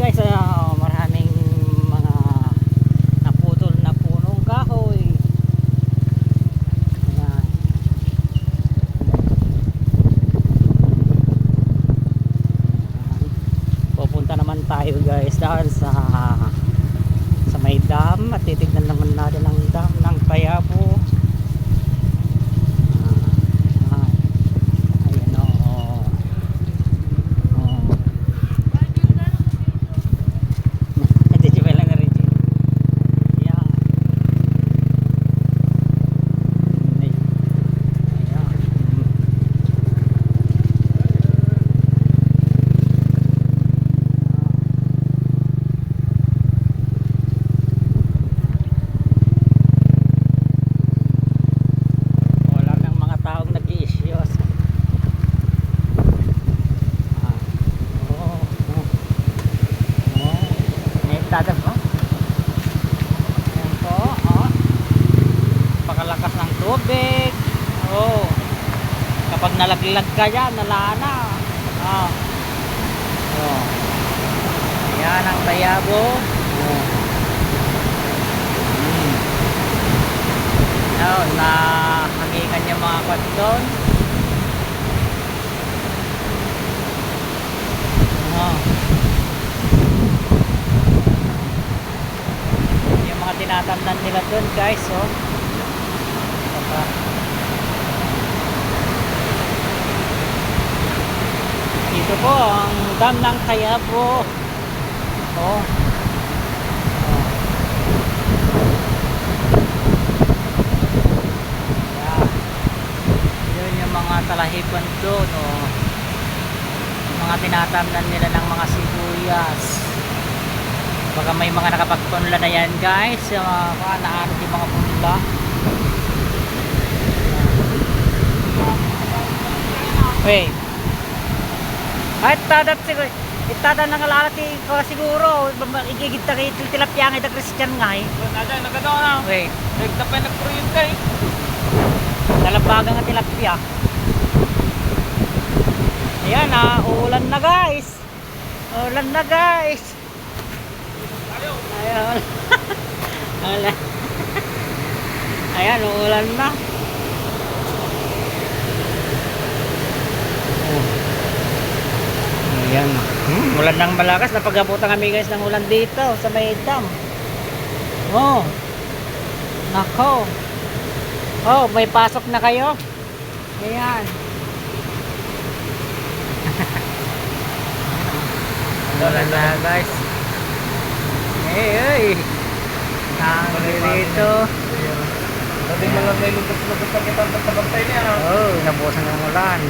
guys, ah, maraming mga naputol na punong kahoy. Ayan. Pupunta naman tayo guys dahil sa may dam at titignan naman natin ang dam ng Tayabo. Ah, ayan o. Oh. Oh. Hindi siya lang na rin siya. Yeah. Ay. Ayan. Wala nang mga taong nag-i-issues. Ah. Oo. Oo. Oo. Tatas ba? Ayan po, oh. Pakalakas ng tubig. Oh. Kapag nalaglag ka yan, nala na. Ah. Oh. Ayan ang tayabo. Oh. Mm. Ayan, na hangingan yung mga kwat doon. Oh. Yung mga tinatamnan nila doon guys, oh. Ito. Dito po ang dam ng Tayabo. Oh. Talahipan doon. Yung mga tinatamnan nila ng mga sibuyas. Baka may mga nakapagpunla na yan, guys. Yung mga kanaan, yung mga punla. Wait. Ay, tadat siguro. Itada na kalalaki ko siguro. Igigit na kayo tilapia nga ito Christian nga eh. Nagay, nagadaw na. Wait. Nagtapay nagkuryente eh. Dalabaga nga tilapia. Ayan ah, uulan na guys. Uulan na guys. Ayan. Uulan. Ayan, uulan na. Oh. Ayan. Hmm, ulan ng malakas. Napagabutan kami guys ng ulan dito sa may dam. Oh. Nako. Oh, may pasok na kayo. Ayan. Ulan na guys. Hey, hey. Sabi mo lang may lugas-lugas na kita sa bantay niya. Oh, nabusan ng ulan.